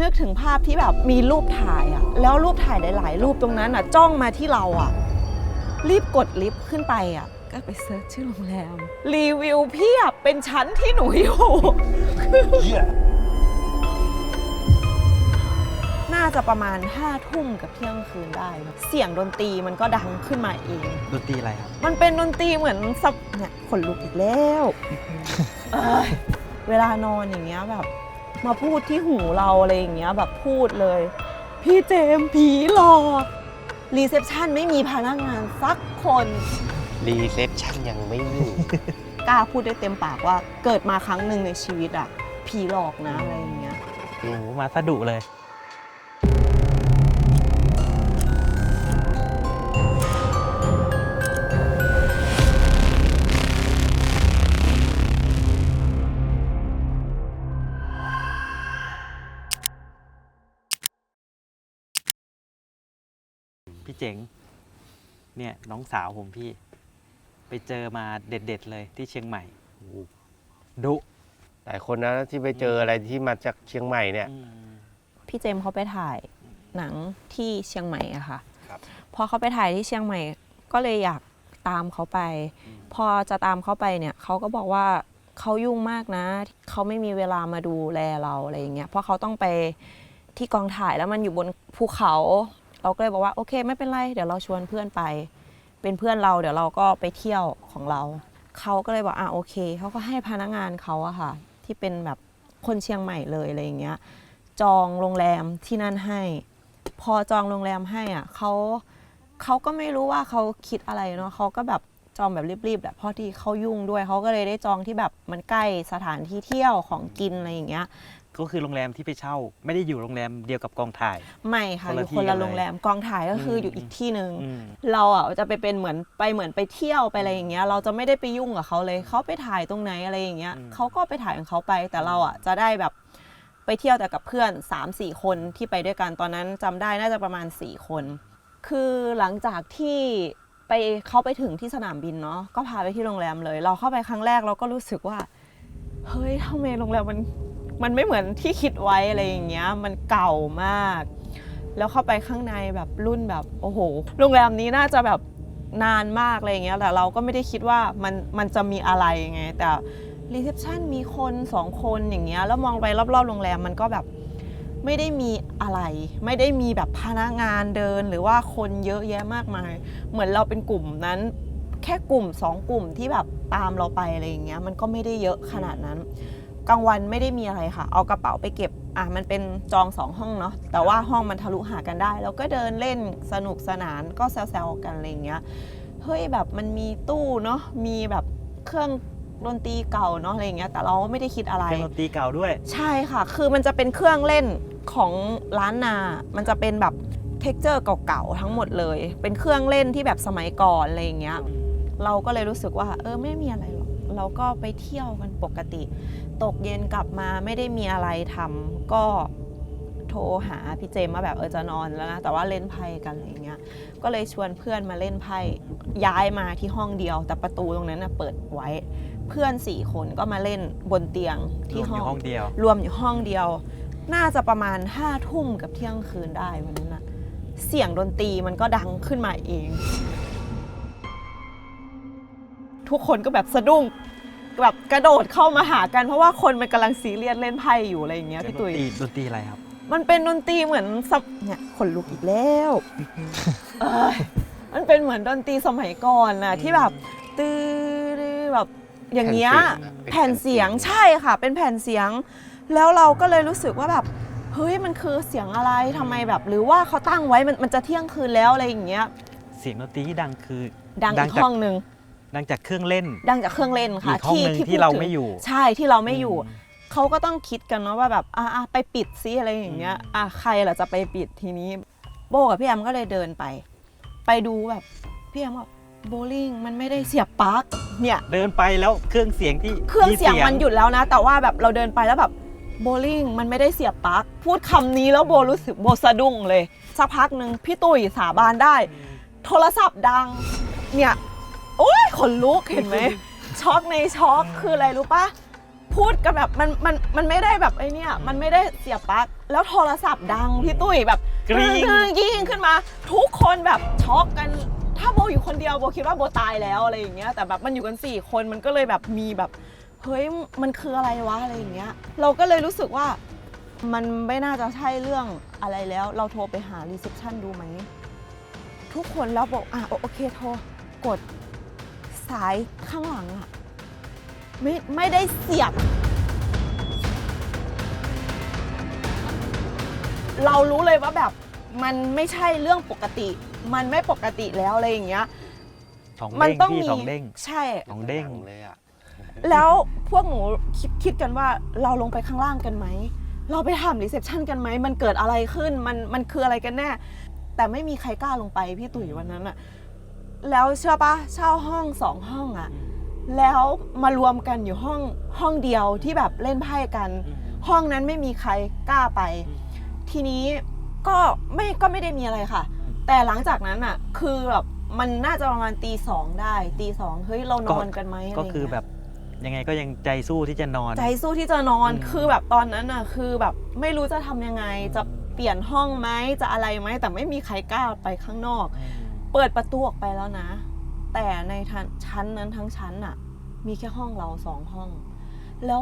นึกถึงภาพที่แบบมีรูปถ่ายอะแล้วรูปถ่ายหลาย ๆ รูปตรงนั้นอะจ้องมาที่เราอะรีบกดลิฟต์ขึ้นไปอะก็ไปเซิร์ชชื่อโรงแรมรีวิวเพียบเป็นชั้นที่หนูอยู่ น่าจะประมาณ5้าทุ่มกับเที่ยงคืนได้นะเสียงดนตรีมันก็ดังขึ้นมาเอง ดนตรีอะไรครับ มันเป็นดนตรีเหมือนสับเนี่ยขนลุกอีกแล้วเอ้ยเวลานอนอย่างเงี้ยแบบ มาพูดที่หูเราอะไรอย่างเงี้ยแบบพูดเลย พี่เจมส์ผีหลอกรีเซพชันไม่มีพนักงานสักคน รีเซพชันยังไม่มีกล้าพูดได้เต็มปากว่าเกิดมาครั้งหนึ่งในชีวิตอะผีหลอกนะอะไรอย่างเงี้ย โอ้โหมาสะดุเลย เจ๋ง เนี่ยน้องสาวผมพี่ ไปเจอมาเด็ด ๆ เลยที่เชียงใหม่โอ้โหดุหลายคนนะที่ไปเจออะไรที่มาจากเชียงใหม่เนี่ยอืมพี่เจมส์เขาไปถ่ายหนังที่เชียงใหม่อะค่ะครับ พอเขาไปถ่ายที่เชียงใหม่ ก็เลยอยากตามเขาไป พอจะตามเขาไปเนี่ยเขาก็บอกว่าเขายุ่งมากนะเขาไม่มีเวลามาดูแลเราอะไรอย่างเงี้ยเพราะเขาต้องไปที่กองถ่ายแล้วมันอยู่บนภูเขา เราก็เลยบอกว่าโอเค ไม่เป็นไรเดี๋ยวเราชวนเพื่อนไป เป็นเพื่อนเราเดี๋ยวเราก็ไปเที่ยวของเราเขาก็เลยบอกอะโอเคเขาก็ให้พนักงานเขาอะค่ะ ที่เป็นแบบคนเชียงใหม่เลยอะไรอย่างเงี้ยจองโรงแรมที่นั่นให้ พอจองโรงแรมให้อะเขาเขาก็ไม่รู้ว่าเขาคิดอะไรเนาะเขาก็แบบจองแบบรีบๆแหละเพราะที่เขายุ่งด้วยเขาก็เลยได้จองที่แบบมันใกล้สถานที่เที่ยวของกินอะไรอย่างเงี้ย ก็คือโรงแรมที่ไปเช่า ไม่ได้อยู่โรงแรมเดียวกับกองถ่าย ไม่ค่ะคนอละยู่ที่คนกัละนเลยโรงแรมกองถ่ายก็คืออม อยู่อีกที่หนึ่งอืม เราอะจะไปเป็นเหมือนไปเหมือนไปเที่ยวไปอะไรอย่างเงี้ยเราจะไม่ได้ไปยุ่งกับเขาเลยเขาไปถ่ายตรงไหนอะไรอย่างเงี้ยอืม เขาก็ไปถ่ายของเขาไปแต่เราอะจะได้แบบไปเที่ยวแต่กับเพื่อน 3 4 คนที่ไปด้วยกันตอนนั้นจำได้น่าจะประมาณ 4 คน คือหลังจากที่ไปเขาไปถึงที่สนามบินเนาะก็พาไปที่โรงแรมเลย เราเข้าไปครั้งแรกเราก็รู้สึกว่า เฮ้ยทำไมโรงแรมมัน มันไม่เหมือนที่คิดไว้อะไรอย่างเงี้ย มันเก่ามาก แล้วเข้าไปข้างในแบบรุ่นแบบโอ้โหโรงแรมนี้น่าจะแบบนานมากอะไรอย่างเงี้ยแต่เราก็ไม่ได้คิดว่ามันมันจะมีอะไรไงแต่รีเซพชันมีคนสองคนอย่างเงี้ยแล้วมองไปรอบๆโรงแรมมันก็แบบไม่ได้มีอะไร ไม่ได้มีแบบพนักงานเดินหรือว่าคนเยอะแยะมากมาย เหมือนเราเป็นกลุ่มนั้น แค่กลุ่มสองกลุ่มที่แบบตามเราไปอะไรอย่างเงี้ยมันก็ไม่ได้เยอะขนาดนั้น กลางวันไม่ได้มีอะไรค่ะ เอากระเป๋าไปเก็บ อะมันเป็นจองสองห้องเนาะ แต่ว่าห้องมันทะลุหากันได้ แล้วก็เดินเล่นสนุกสนานก็แซวๆกันอะไรอย่างเงี้ย เฮ้ยแบบมันมีตู้เนาะ มีแบบเครื่องดนตรีเก่าเนาะอะไรอย่างเงี้ย แต่เราก็ไม่ได้คิดอะไรเครื่องดนตรีเก่าด้วย ใช่ค่ะ คือมันจะเป็นเครื่องเล่นของร้านนา มันจะเป็นแบบเท็กเจอร์เก่าๆทั้งหมดเลย เป็นเครื่องเล่นที่แบบสมัยก่อนอะไรอย่างเงี้ย เราก็เลยรู้สึกว่า เออไม่มีอะไรหรอก เราก็ไปเที่ยวกันปกติ ตกเย็นกลับมาไม่ได้มีอะไรทำก็โทรหาพี่เจมส์มาแบบเออจะนอนแล้วนะแต่ว่าเล่นไพ่กันอะไรอย่างเงี้ย ก็เลยชวนเพื่อนมาเล่นไพ่ย้ายมาที่ห้องเดียว แต่ประตูตรงนั้นนะเปิดไว้ เพื่อนสี่คนก็มาเล่นบนเตียงที่รวมอยู่ห้ห้อองงเดียว รวมอยู่ห้องเดียว น่าจะประมาณห้าทุ่มกับเที่ยงคืนได้วันนั้นนะเสียงดนตรีมันก็ดังขึ้นมาเอง ทุกคนก็แบบสะดุ้งแบบกระโดดเข้ามาหากันเพราะว่าคนมันกำลังซีเรียสเล่นไพ่อยู่อะไรอย่างเงี้ยพี่ตุ๋ยดนตรีดนตรีอะไรครับ มันเป็นดนตรีเหมือนสมเนี่ยขนลุกอีกแล้วเอ้ยมันเป็นเหมือนดนตรีสมัยก่อนนะที่แบบตื้อๆแบบอย่างเงี้ยแผ่นเสียงใช่ค่ะ เป็นแผ่นเสียง แล้วเราก็เลยรู้สึกว่าแบบเฮ้ยมันคือเสียงอะไรทำไมแบบ หรือว่าเขาตั้งไว้มันมันจะเที่ยงคืนแล้วอะไรอย่างเงี้ย เสียงดนตรีที่ดังคือดังอีกจากห้องหนึ่ง ดังจากเครื่องเล่น ดังจากเครื่องเล่นค่ะอีกห้องหนึ่งที่พูดเราถึงไม่อยู่ ใช่ที่เราไม่อยู่ เขาก็ต้องคิดกันเนาะว่าแบบอะอะไปปิดซิอะไรอย่างเงี้ยอะใครล่ะจะไปปิดทีนี้โบกับพี่แอมก็เลยเดินไป ไปดูแบบพี่แอมบอกโบลิ่งมันไม่ได้เสียบปลั๊กเนี่ยเดินไปแล้วเครื่องเสียงที่เครื่องเสียงมันหยุดแล้วนะ แต่ว่าแบบเราเดินไปแล้วแบบโบลิ่งมันไม่ได้เสียบปลั๊กพูดคำนี้แล้วโบรู้สึกโบสะดุ้งเลยสักพักหนึ่งพี่ตุ๋ยสาบานได้ โทรศัพท์ดังเนี่ย โอ้ยขนลุกเห็นไหมช็อกในช็อกคืออะไรรู้ปะพพูดกันแบบมันมันมันไม่ได้แบบไอ้เนี่ยมันไม่ได้เสียบปลั๊กแล้วโทรศัพท์ดังพี่ตุ้ยแบบกรี๊งกรี๊งกรี๊งขึ้นมา ทุกคนแบบช็อกกัน ถ้าโบอยู่คนเดียวโบคิดว่าโบตายแล้วอะไรอย่างเงี้ยแต่แบบมันอยู่กันสี่คนมันก็เลยแบบมีแบบเฮ้ยมันคืออะไรวะอะไรอย่างเงี้ย เราก็เลยรู้สึกว่ามันไม่น่าจะใช่เรื่องอะไรแล้ว เราโทรไปหารีเซพชันดูไหมทุกคนแล้วบอกอะโอโอเคโทรกด สายข้างหลังอะไม่ไม่ได้เสียบ เรารู้เลยว่าแบบมันไม่ใช่เรื่องปกติ มันไม่ปกติแล้วอะไรอย่างเงี้ย สองมัเด้งต้องพี่มีสองเด้งใช่ สองเด้ง เลยอะ แล้วพวกหนูคิดคิดกันว่าเราลงไปข้างล่างกันไหม เราไปถามรีเซพชันกันไหม มันเกิดอะไรขึ้น มันมันคืออะไรกันแน่ แต่ไม่มีใครกล้าลงไปพี่ตุ๋ยวันนั้นอะ แล้วเชื่อปะเช่าห้องสองห้องอะแล้วมารวมกันอยู่ห้องห้องเดียวที่แบบเล่นไพ่กัน ห้องนั้นไม่มีใครกล้าไป ทีนี้ก็ไม่ก็ไม่ได้มีอะไรค่ะ แต่หลังจากนั้นอะคือแบบมันน่าจะประมาณตีสองได้ตีสองเฮ้ยเรานอนกันไหมะไรก็ย่างคือเงี้ยแบบยังไงก็ยังใจสู้ที่จะนอน ใจสู้ที่จะนอนอืมคือแบบตอนนั้นน่ะ คือแบบไม่รู้จะทำยังไง จะเปลี่ยนห้องไหมจะอะไรไหมแต่ไม่มีใครกล้าไปข้างนอกอืม เปิดประตูออกไปแล้วนะ แต่ในทันชั้นนั้นทั้งชั้นน่ะมีแค่ห้องเราสองห้อง แล้ว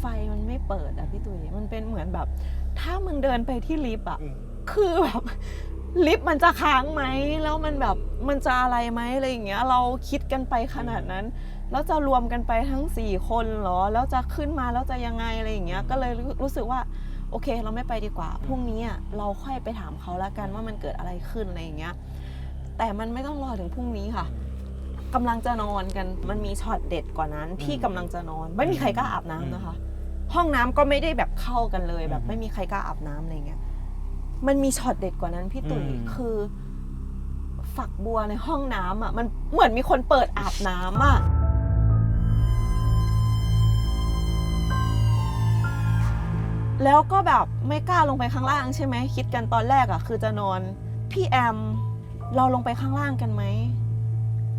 ไฟมันไม่เปิดอะพี่ตุ๋ยมันเป็นเหมือนแบบ ถ้ามึงเดินไปที่ลิฟต์อะคือแบบลิฟต์มันจะค้างไหมแล้วมันแบบมันจะอะไรไหมอะไรอย่างเงี้ย เราคิดกันไปขนาดนั้น แล้วจะรวมกันไปทั้ง4คนเหรอ แล้วจะขึ้นมาแล้วจะยังไงอะไรอย่างเงี้ย ก็เลยรู้รู้สึกว่าโอเค เราไม่ไปดีกว่าพรุ่งนี้อะเราค่อยไปถามเขาแล้วกันว่ามันเกิดอะไรขึ้นอะไรอย่างเงี้ย แต่มันไม่ต้องรอถึงพรุ่งนี้ค่ะกำลังจะนอนกันมันมีช็อตเด็ดกว่านั้น ที่กำลังจะนอน ไม่มีใครกล้าอาบน้ำนะคะ ห้องน้ำก็ไม่ได้แบบเข้ากันเลย แบบอืมไม่มีใครกล้าอาบน้ำอะไรเงี้ยมันมีช็อตเด็ดกว่านั้นพี่ตุ๋ยอืม คือ ฝักบัวในห้องน้ำอะ มันเหมือนมีคนเปิดอาบน้ำอะ แล้วก็แบบไม่กล้าลงไปข้างล่างใช่ไหมคิดกันตอนแรกอะ คือจะนอน พี่แอม เราลงไปข้างล่างกันไหม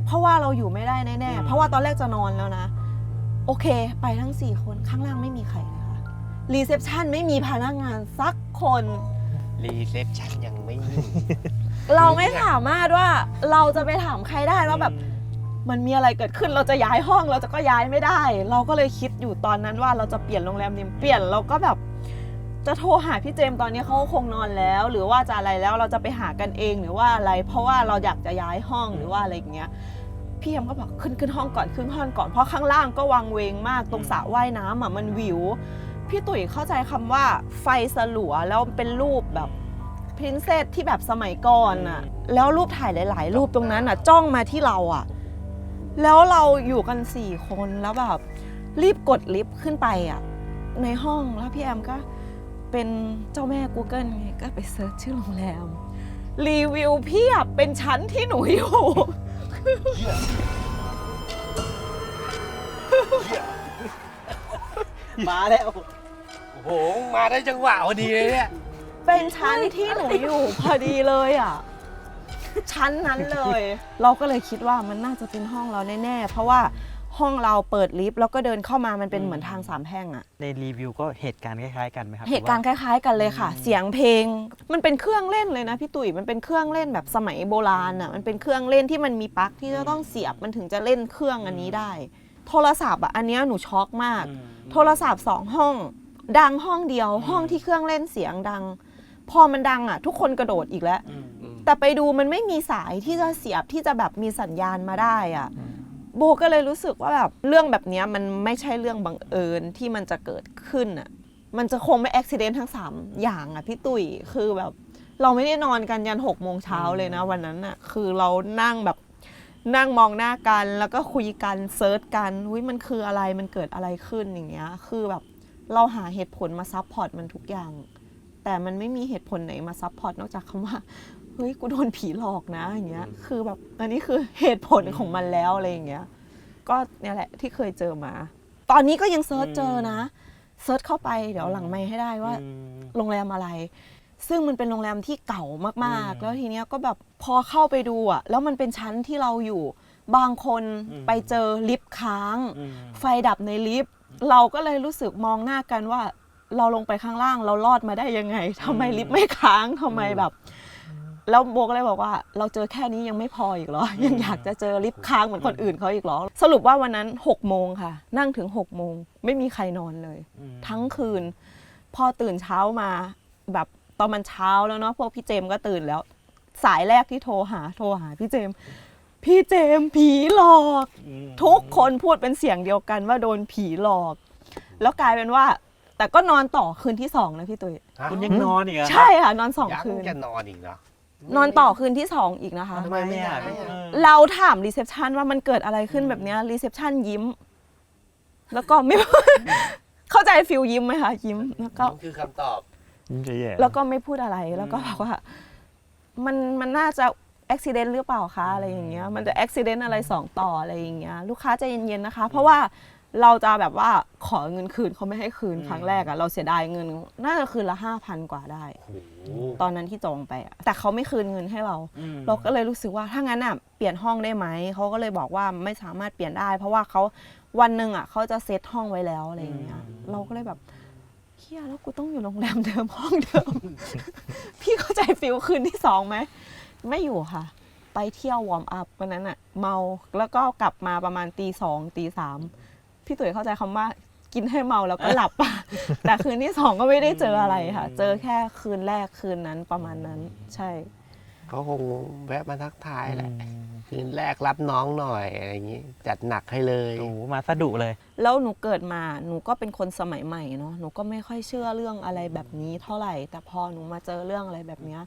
เพราะว่าเราอยู่ไม่ได้แน่อืมๆเพราะว่าตอนแรกจะนอนแล้วนะ โอเค ไปทั้งสี่คนข้างล่างไม่มีใครเลยค่ะ รีเซพชันไม่มีพนักงานสักคน รีเซพชันยังไม่มีเราไม่สามารถว่าเราจะไปถามใครได้ว่าแบบ มันมีอะไรเกิดขึ้นเราจะย้ายห้องเราจะก็ย้ายไม่ได้ เราก็เลยคิดอยู่ตอนนั้นว่าเราจะเปลี่ยนโรงแรมนี้เปลี่ยนเราก็แบบ จะโทรหาพี่เจมส์ตอนนี้เขาคงนอนแล้ว หรือว่าจะอะไรแล้วเราจะไปหากันเองหรือว่าอะไร เพราะว่าเราอยากจะย้ายห้องหรือว่าอะไรอย่างเงี้ยพี่เอ็มก็บอกขึ้นขึ้นห้องก่อนขึ้นห้องก่อนเพราะข้างล่างก็วังเวงมากตรงสระว่ายน้ำอะมันวิว พี่ตุ๋ยเข้าใจคำว่าไฟสลัวแล้วเป็นรูปแบบพรินเซสที่แบบสมัยก่อนอะแล้วรูปถ่ายหลาย ๆ รูปตรงนั้นอะจ้องมาที่เราอะ แล้วเราอยู่กันสี่คนแล้วแบบรีบกดลิฟต์ขึ้นไปอะในห้องแล้วพี่แอมก็ เป็นเจ้าแม่ Google ไงก็ไปเซิร์ชชื่อโรงแรม รีวิวเพียบเป็นชั้นที่หนูอยู่ มาแล้ว โอ้โห มาได้จังหวะพอดีเลยเนี่ย เป็นชั้นที่หนูอยู่พอดีเลยอะ ชั้นนั้นเลย เราก็เลยคิดว่ามันน่าจะเป็นห้องเราแน่ๆ เพราะว่า ห้องเราเปิดลิฟต์แล้วก็เดินเข้ามามันเป็นเหมือนทางสามแพร่งอะในรีวิวก็เหตุการณ์คล้ายๆกันไหมครับเหตุการณ์คล้าย ๆ กันเลยค่ะ เสียงเพลง มันเป็นเครื่องเล่นเลยนะพี่ตุ๋ยมันเป็นเครื่องเล่นแบบสมัยโบราณอะมันเป็นเครื่องเล่นที่มันมีปลั๊กที่จะต้องเสียบมันถึงจะเล่นเครื่องอันนี้ได้ โทรศัพท์อะอันเนี้ยหนูช็อกมากอืมโทรศัพท์สองห้อง ดังห้องเดียว ห้องที่เครื่องเล่นเสียงดัง พอมันดังอะทุกคนกระโดดอีกแล้วอืมแต่ไปดูมันไม่มีสายที่จะเสียบที่จะแบบมีสัญญาณมาได้อะอืม โบก็เลยรู้สึกว่าแบบเรื่องแบบเนี้ยมันไม่ใช่เรื่องบังเอิญที่มันจะเกิดขึ้นอะมันจะคงไม่อุบิเหตุทั้งสามอย่างอะพี่ตุ๋ยคือแบบ เราไม่ได้นอนกันยันหกโมงเช้าเลยนะ วันนั้นอะคือเรานั่งแบบนั่งมองหน้ากันแล้วก็คุยกันเซิร์ชกันอุ้ยมันคืออะไรมันเกิดอะไรขึ้นอย่างเงี้ยคือแบบเราหาเหตุผลมาซับพอร์ตมันทุกอย่าง แต่มันไม่มีเหตุผลไหนมาซับพอร์ตนอกจากคำว่าเฮ้ยกูโดนผีหลอกนะอย่างเงี้ย คือแบบอันนี้คือเหตุผลของมันแล้วอะไรอย่างเงี้ย ก็เนี่ยแหละที่เคยเจอมา ตอนนี้ก็ยังเซิร์ชเจอนะเซิร์ชเข้าไปเดี๋ยวหลังไม่ให้ได้ว่าอืมโรงแรมอะไร ซึ่งมันเป็นโรงแรมที่เก่ามากอืมๆแล้วทีเนี้ยก็แบบพอเข้าไปดูอะแล้วมันเป็นชั้นที่เราอยู่ บางคนอืมไปเจอลิฟต์ค้างอืมไฟดับในลิฟต์เราก็เลยรู้สึกมองหน้ากันว่า เราลงไปข้างล่างเรารอดมาได้ยังไงทำไมลิฟต์ไม่ค้างทำไมแบบ แล้วโบก็เลยบอกว่า เราเจอแค่นี้ยังไม่พออีกเหรอ ยังอยากจะเจอลิฟต์ค้างเหมือนคนอื่นเขาอีกเหรอ สรุปว่าวันนั้น6กโมงค่ะ นั่งถึง6กโมงไม่มีใครนอนเลยอืมทั้งคืน พอตื่นเช้ามาแบบตอนมันเช้าแล้วเนาะพวกพี่เจมส์ก็ตื่นแล้ว สายแรกที่โทรหาโทรหาพี่เจมส์พี่เจมส์ผีหลอก ทุกคนพูดเป็นเสียงเดียวกันว่าโดนผีหลอก แล้วกลายเป็นว่า แต่ก็นอนต่อคืนที่สองนะพี่ตุ้ยคุณยังนอนอีกเหรอใช่ค่ะนอนสองยังคืนจะนอนอีกเหรอนอนต่อคืนที่สองอีกนะคะทำไมไม่อะทำไมไม่อะเออเราถามรีเซพชันว่ามันเกิดอะไรขึ้นแบบเนี้ยรีเซพชันยิ้ม แล้วก็ไม่เข้าใจฟิลยิ้มไหมคะยิ้มแล้วก็นั่นคือคำตอบยิ่งจะแย่แล้วก็ไม่พูดอะไรแล้วก็บอกว่า มันมันน่าจะอุบิเหตุหรือเปล่าคะอะไรอย่างเงี้ย มันจะอุบิเหตุอะไรสองต่ออะไรอย่างเงี้ย ลูกค้าใจเย็นๆนะคะ เพราะว่า เราจะแบบว่าขอเงินคืนเขาไม่ให้คืนครั้งแรกอะเราเสียดายเงิน น่าจะคืนละห้าพันกว่าได้โอ้โหตอนนั้นที่จองไปอะแต่เขาไม่คืนเงินให้เราอืมเราก็เลยรู้สึกว่าถ้างั้นอะเปลี่ยนห้องได้ไหมเขาก็เลยบอกว่าไม่สามารถเปลี่ยนได้ เพราะว่าเขาวันหนึ่งอะเขาจะเซตห้องไว้แล้วอะไรอย่างเงี้ยเราก็เลยแบบเฮียแล้วกูต้องอยู่โรงแรมเดิมห้องเดิม พี่เข้าใจฟิลคืนที่สองไหมไม่อยู่ค่ะ ไปเที่ยววอร์มอัพวันนั้นอะเมาแล้วก็กลับมาประมาณตีสองตีสาม พี่ตุ๋ยเข้าใจคำว่ากินให้เมาแล้วก็หลับอะแต่คืนที่สองก็ไม่ได้เจออะไรค่ะ เจอแค่คืนแรกคืนนั้นประมาณนั้น ใช่เขาคงแวะมาทักทายแหละคืนแรกรับน้องหน่อยอะไรอย่างงี้ จัดหนักให้เลยโอ้โหมาสะดุเลย แล้วหนูเกิดมาหนูก็เป็นคนสมัยใหม่เนาะหนูก็ไม่ค่อยเชื่อเรื่องอะไรแบบนี้เท่าไหร่ แต่พอหนูมาเจอเรื่องอะไรแบบเนี้ย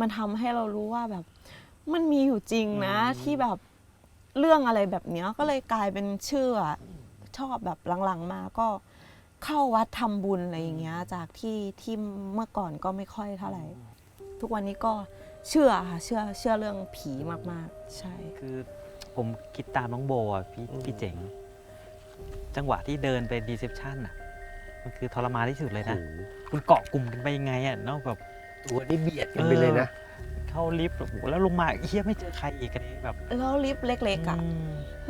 มันทำให้เรารู้ว่าแบบ มันมีอยู่จริงนะอืมที่แบบเรื่องอะไรแบบเนี้ยก็เลยกลายเป็นเชื่อ ชอบแบบหลังๆมาก็เข้าวัดทำบุญอะไรอย่างเงี้ยจากที่ที่เมื่อก่อนก็ไม่ค่อยเท่าไหร่ ทุกวันนี้ก็เชื่อค่ะเชื่อเชื่อเรื่องผีมากๆ ใช่ คือผมคิดตามน้องโบอะพี่อืมพี่เจ๋ง จังหวะที่เดินไปดีเซพชันอะ มันคือทรมานที่สุดเลยโอ้นะโหคุณเกาะกลุ่มกันไปยังไงอะเนอกแบบตัวนี่เบียดกันไปเลยนะ เข้าลิฟต์โอ้โหแล้วลงมาเฮียไม่เจอใครอีกกันนี้แบบแล้วลิฟต์เล็กๆอะอืม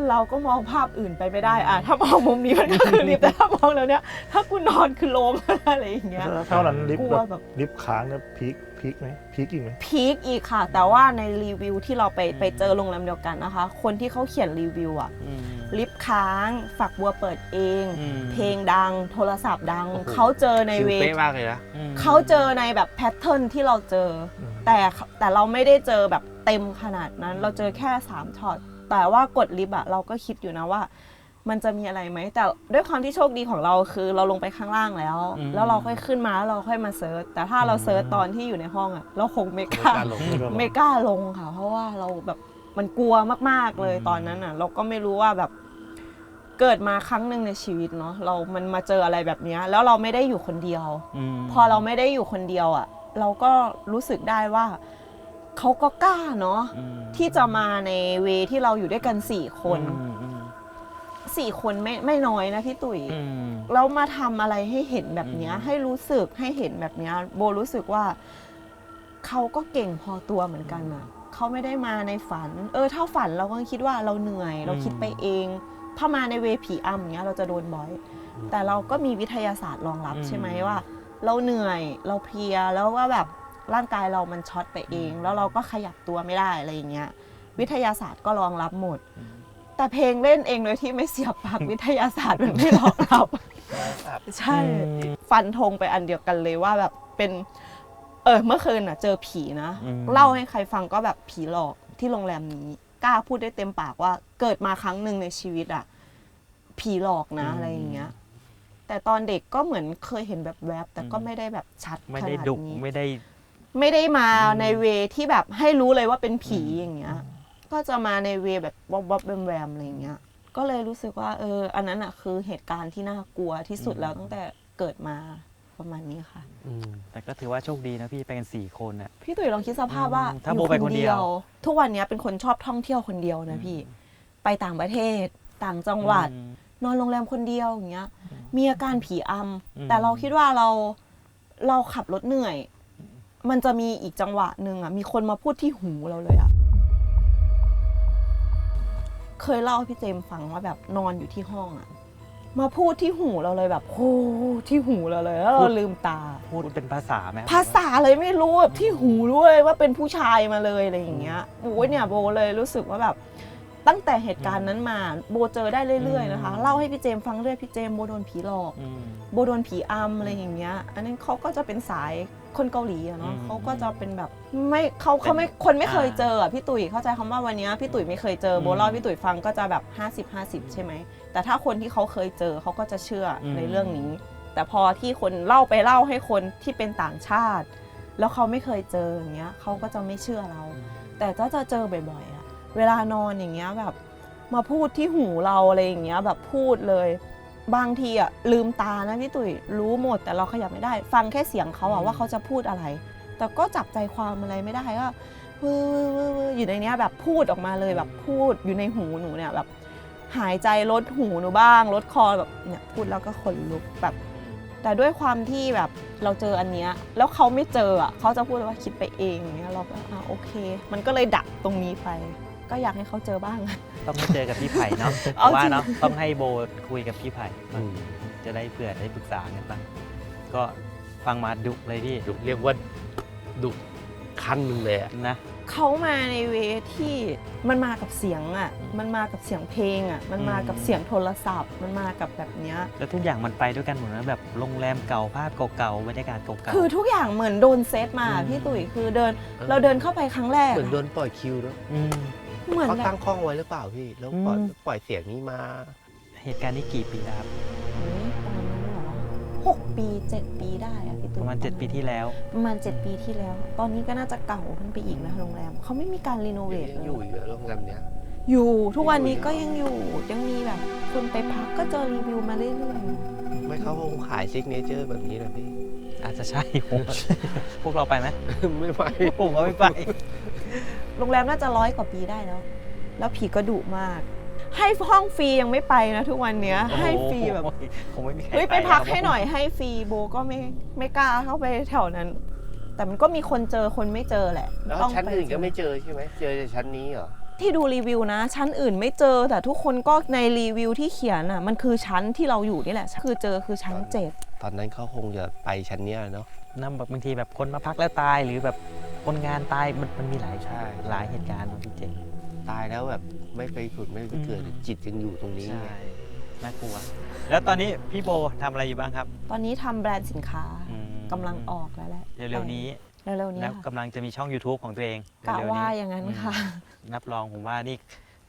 เราก็มองภาพอื่นไปไม่ได้อะถ้ามองมุมนี้มันก็คือลิฟต์แต่ถ้ามองแล้วเนี่ยถ้ากูนอนคือโลมอะไรอย่างเงี้ยถ้าเท่านั้นลิฟต์กลัวแบบแบบลิฟต์ค้างเนี่ยพีคพีคไหมพีคอีกไหม พีคอีกค่ะ แต่ว่าในรีวิวที่เราไปไปเจอโรงแรมเดียวกันนะคะ คนที่เขาเขียนรีวิวอะอืมลิฟต์ค้าง ฝักบัวเปิดเอง อืมเพลงดัง โทรศัพท์ดัง โอ้โห เขาเจอในคิวเวเป๊ะมากเลยนะ อืมเขาเจอในแบบแพทเทิร์นที่เราเจออม แต่แต่เราไม่ได้เจอแบบเต็มขนาดนั้น เราเจอแค่3ช็อตแต่ว่ากดลิฟต์อะเราก็คิดอยู่นะว่า มันจะมีอะไรไหมแต่ด้วยความที่โชคดีของเราคือเราลงไปข้างล่างแล้ว อืม แล้วเราค่อยขึ้นมาแล้วเราค่อยมาเซิร์ชแต่ถ้าเราเซิร์ชตอนที่อยู่ในห้องอะเราคงไม่กล้าไม่กล้าลง ไม่กล้าลงค่ะ เพราะว่าเราแบบมันกลัวมากๆเลยตอนนั้นอะเราก็ไม่รู้ว่าแบบเกิดมาครั้งหนึ่งในชีวิตเนาะเรามันมาเจออะไรแบบเนี้ยแล้วเราไม่ได้อยู่คนเดียวมพอเราไม่ได้อยู่คนเดียวอะ่ะ เราก็รู้สึกได้ว่า เขาก็กล้าเนาะอืมที่จะมาในเวที่เราอยู่ด้วยกันสี่คนอืมอืมสี่คนไม่ไม่น้อยนะพี่ตุ๋ย อืมแล้วมาทำอะไรให้เห็นแบบเนี้ย อืม ให้รู้สึกให้เห็นแบบเนี้ย โบรู้สึกว่า เขาก็เก่งพอตัวเหมือนกันอะเขาไม่ได้มาในฝัน เออ ถ้าฝันเราก็คิดว่าเราเหนื่อย เราคิดไปเอง ถ้ามาในเวผีอำอย่างเงี้ย เราจะโดนบ่อย แต่เราก็มีวิทยาศาสตร์รองรับอืมใช่ไหมว่า เราเหนื่อยเราเพลียแล้วว่าแบบร่างกายเรามันช็อตไปเอง แล้วเราก็ขยับตัวไม่ได้อะไรอย่างเงี้ยวิทยาศาสตร์ก็รองรับหมด แต่เพลงเล่นเองโดยที่ไม่เสียบปากวิทยาศาสตร์มันไม่รองรับใช่ฟันธงไปอันเดียวกันเลยว่าแบบเป็นเออเมื่อคืนน่ะ เจอผีนะอืมเล่าให้ใครฟังก็แบบผีหลอกที่โรงแรมนี้กล้าพูดได้เต็มปากว่าเกิดมาครั้งหนึ่งในชีวิตอะผีหลอกนะอะไรอย่างเงี้ย แต่ตอนเด็กก็เหมือนเคยเห็นแบบแวบแต่ก็ไม่ได้แบบชัดไม่ขได้นาดดุนี้ ไม่ได้ ไม่ได้มาอืมในเวที่แบบให้รู้เลยว่าเป็นผีอย่างเงี้ย ก็จะมาในเวแบบบ๊อบบ๊อบแวมแวมอะไรอย่างเงี้ย ก็เลยรู้สึกว่าเออ อันนั้นอะคือเหตุการณ์ที่น่ากลัวที่สุดแล้วตั้งแต่เกิดมาประมาณนี้ค่ะ อืมแต่ก็ถือว่าโชคดีนะพี่ไปกันสี่คนน่ะ พี่ตุ๋ยลองคิดสภาพว่าอืมถ้าอโบยู่ไปคนเดียวทุกวันเนี้ยเป็นคนชอบท่องเที่ยวคนเดียวนะพี่ ไปต่างประเทศ ต่างจังหวัด อืม นอนโรงแรมคนเดียวอย่างเงี้ย มีอาการผีอำอืมแต่เราคิดว่าเราเราขับรถเหนื่อย มันจะมีอีกจังหวะหนึ่งอะมีคนมาพูดที่หูเราเลยอะเคยเล่าให้พี่เจมส์ฟังว่าแบบนอนอยู่ที่ห้องอะมาพูดที่หูเราเลยแบบโอ้ที่หูเราเลย แล้วเราลืมตา พูดเป็นภาษาไหมภาษาเลยไม่รู้แบบที่หูด้วยว่าเป็นผู้ชายมาเลยอะไรอย่างเงี้ยโอ้ยเนี่ยโบเลยรู้สึกว่าแบบ ตั้งแต่เหตุการณ์นั้นมาโบเจอได้เรื่อย ๆ นะคะ เล่าให้พี่เจมส์ฟังเรื่อยพี่เจมส์โบโดนผีหลอก อืม โบโดนผีอำอะไรอย่างเงี้ย อันนั้นเขาก็จะเป็นสายคนเกาหลีอะเนาะอืมเขาก็จะเป็นแบบไม่เขาเขาไม่คนไม่เคยเจออะพี่ตุ๋ยเข้าใจคำว่าวันเนี้ยพี่ตุ๋ยไม่เคยเจอโบอืมเล่าให้พี่ตุ๋ยฟังก็จะแบบ 50 50 ใช่ไหม แต่ถ้าคนที่เขาเคยเจอเขาก็จะเชื่ออม ในเรื่องนี้ แต่พอที่คนเล่าไปเล่าให้คนที่เป็นต่างชาติ แล้วเขาไม่เคยเจออย่างเงี้ยเขาก็จะไม่เชื่อเรา แต่ก็จะเจอบ่อยๆอะ เวลานอนอย่างเงี้ยแบบมาพูดที่หูเราอะไรอย่างเงี้ยแบบพูดเลย บางทีอะลืมตานะพี่ตุ๋ยรู้หมดแต่เราขยับไม่ได้ ฟังแค่เสียงเขาอะว่าเขาจะพูดอะไร แต่ก็จับใจความอะไรไม่ได้ก็วื้อวื้อวื้อวื้ออยู่ในเนี้ยแบบพูดออกมาเลยแบบพูดอยู่ในหูหนูเนี่ยแบบหายใจลดหูหนูบ้างลดคอแบบเนี่ยพูดแล้วก็ขนลุกแบบ แต่ด้วยความที่แบบเราเจออันเนี้ยแล้วเขาไม่เจออะเขาจะพูดว่าคิดไปเองอย่างเงี้ยเราก็อะโอเค มันก็เลยดักตรงนี้ไป ก็อยากให้เขาเจอบ้าง ต้องมาเจอกับพี่ไผ่เนาะเพเอาราะว่าจริงเนาะต้องให้โบคุยกับพี่ไผ่อืมจะได้เผื่อได้ปรึกษากันบ้างก็ฟังมาดุเลยพี่ดุเรียกว่าดุขั้นหนึ่งเลยอะนะ เขามาในเวที่มันมากับเสียงอะ มันมากับเสียงเพลงอะ มันมากับเสียงโทรศัพท์ มันมากับแบบเนี้ย แล้วทุกอย่างมันไปด้วยกันหมดนะแบบโรงแรมเก่าภาพเก่าๆบรรยากาศเก่าๆคือทุกอย่างเหมือนโดนเซตมาอืม พี่ตุ๋ยคือเดิน เราเดินเข้าไปครั้งแรก เหมือนอะโดนปล่อยคิวเนอะอืม เหมือนเขาแบตั้บงข้องไว้หรือเปล่าพี่แล้วปล่อยอืม ปล่อยเสียงนี้มาเหตุการณ์นี้กี่ปีแล้วครับเฮ้ยตอนนั้นเหรอหกปีเจ็ดปีได้อะพี่ปตุ๋ยระมาณ 7 ปีที่แล้ว ประมาณเจ็ดปีที่แล้ว ตอนนี้ก็น่าจะเก่าขึ้นไปอีกนะโรงแรมเขาไม่มีการรีโนเวทยังเลอยู่ย อีกเหรอโรงแรมเนี้ย อยู่ทุกวันนี้ยังอยู่ก็ยังอยู่ยังมีแบบคนไปพักก็เจอรีวิวมาเรื่อยๆไม่เขาคงขายซิกเนเจอร์แบบนี้นะพี่ อาจจะใช่ผม พวกเราไปไหม ไม่ไหวผมก็ไม่ไป โรงแรมน่าจะร้อยกว่าปีได้แล้ว แล้วผีก็ดุมาก ให้ห้องฟรียังไม่ไปนะทุกวันเนี้ย ให้ฟรีแบบโอ้โหคงไม่มีใครเฮ้ยไปพักครับให้หน่อยให้ฟรีโบก็ไม่ไม่กล้าเข้าไปแถวนั้น แต่มันก็มีคนเจอคนไม่เจอแหละแล้วต้องชั้นปอื่นก็เจไม่เจอใช่ไหมเจอแต่ชั้นนี้เหรอที่ดูรีวิวนะ ชั้นอื่นไม่เจอ แต่ทุกคนก็ในรีวิวที่เขียนอะ มันคือชั้นที่เราอยู่นี่แหละ คือเจอคือชั้นเจ็ดตอนนั้นเขาคงจะไปชั้นเนี้ยเนาะนั่นแบบบางทีแบบคนมาพักแล้วตายหรือแบบ คนงานตายมันมันมีหลายใช่ หลายเหตุการณ์เนาะพี่เจตายแล้วแบบไม่ไปผุดไม่ไปเกิดอืม จิตยังอยู่ตรงนี้ใช่ไงน่ากลัว แล้วตอนนี้พี่โบทำอะไรอยู่บ้างครับตอนนี้ทำแบรนด์สินค้าอืมกำลังออกแล้วแหละเร็วๆนี้ เร็วๆนี้แล้วค่ะกำลังจะมีช่อง YouTube ของตัวเองกะเร็วๆว่านี้ อย่างนั้นค่ะ นับรองผมว่านี่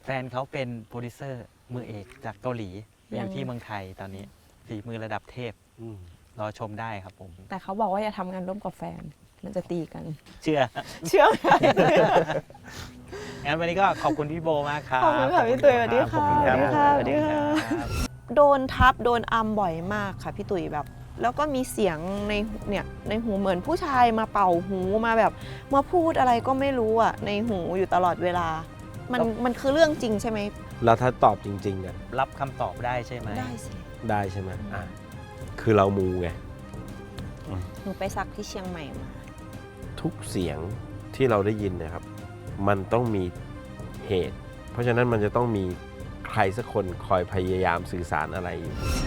แฟนเขาเป็นโปรดิวเซอร์มือเอกจากเกาหลีอยัง ยู่ที่เมืองไทยตอนนี้ฝีมือระดับเทพ อืมรอชมได้ครับผม แต่เขาบอกว่าอย่าทำงานร่วมกับแฟน มันจะตีกัน เชื่อเชื่อไหม งั้นวันนี้ก็ขอบคุณพี่โบมากครับขอบคุณค่ะพี่ตุ๋ยสวัสดีค่ะขอบณรับสวัสดีค่ะสวัสดีค่ะรับ โดนทับโดนอัมบ่อยมากค่ะพี่ตุ๋ยแบบ แล้วก็มีเสียงในเนี่ยในหูเหมือนผู้ชายมาเป่าหูมาแบบ มาพูดอะไรก็ไม่รู้อะในหูอยู่ตลอดเวลา มันมันคือเรื่องจริงใช่ไหมแล้วถ้าตอบจริงๆเนี่ยรับคำตอบได้ใช่ไหมได้สิ ได้ใช่ไหมอะคือเรามูไง หนูไปซักที่เชียงใหม่มา ทุกเสียงที่เราได้ยินเนะครับ มันต้องมีเหตุ เพราะฉะนั้นมันจะต้องมีใครสักคนคอยพยายามสื่อสารอะไรอยู่ใช่